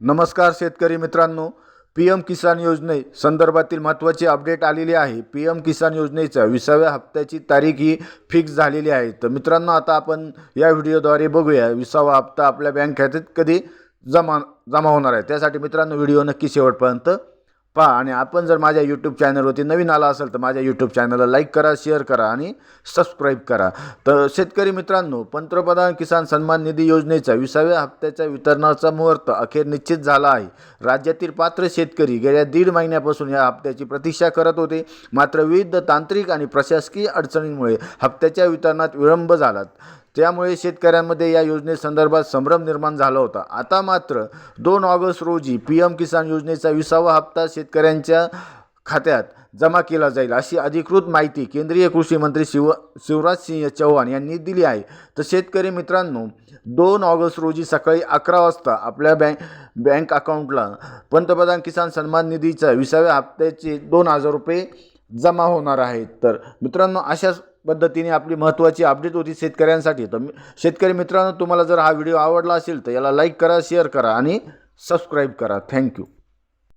नमस्कार शेतकरी मित्रांनो पी एम किसान योजने संदर्भातील महत्त्वाची अपडेट आलेली आहे. पी एम किसान योजनेच्या विसाव्या हप्त्याची तारीख ही फिक्स झालेली आहे. तर मित्रांनो आता आपण या व्हिडिओद्वारे बघूया. विसावा हप्ता आपल्या बँक खात्यात कधी जमा जमा होणार आहे? त्यासाठी मित्रांनो व्हिडिओ नक्की शेवटपर्यंत पहा आणि आपण जर माझ्या यूट्यूब चॅनलवरती नवीन आला असेल तर माझ्या यूट्यूब चॅनलला लाईक करा शेअर करा आणि सबस्क्राईब करा. तर शेतकरी मित्रांनो पंतप्रधान किसान सन्मान निधी योजनेच्या विसाव्या हप्त्याच्या वितरणाचा मुहूर्त अखेर निश्चित झाला आहे. राज्यातील पात्र शेतकरी गेल्या दीड महिन्यापासून या हप्त्याची प्रतीक्षा करत होते. मात्र विविध तांत्रिक आणि प्रशासकीय अडचणींमुळे हप्त्याच्या वितरणात विलंब झाला. त्यामुळे शेतकऱ्यांमध्ये या योजनेसंदर्भात संभ्रम निर्माण झाला होता. आता मात्र दोन ऑगस्ट रोजी पी एम किसान योजनेचा विसावा हप्ता शेतकऱ्यांच्या खात्यात जमा केला जाईल अशी अधिकृत माहिती केंद्रीय कृषी मंत्री शिव शिवराज सिंह चौहान यांनी दिली आहे. तर शेतकरी मित्रांनो दोन ऑगस्ट रोजी सकाळी अकरा वाजता आपल्या बँक बँक अकाउंटला पंतप्रधान किसान सन्मान निधीच्या विसाव्या हप्त्याचे दोन हजार रुपये जमा होणार आहेत. तर मित्रांनो अशाच पद्धतीने आपली महत्त्वाची अपडेट होती शेतकऱ्यांसाठी. तर शेतकरी मित्रांनो तुम्हाला जर हा व्हिडिओ आवडला असेल तर याला लाईक करा शेअर करा आणि सबस्क्राईब करा. थँक्यू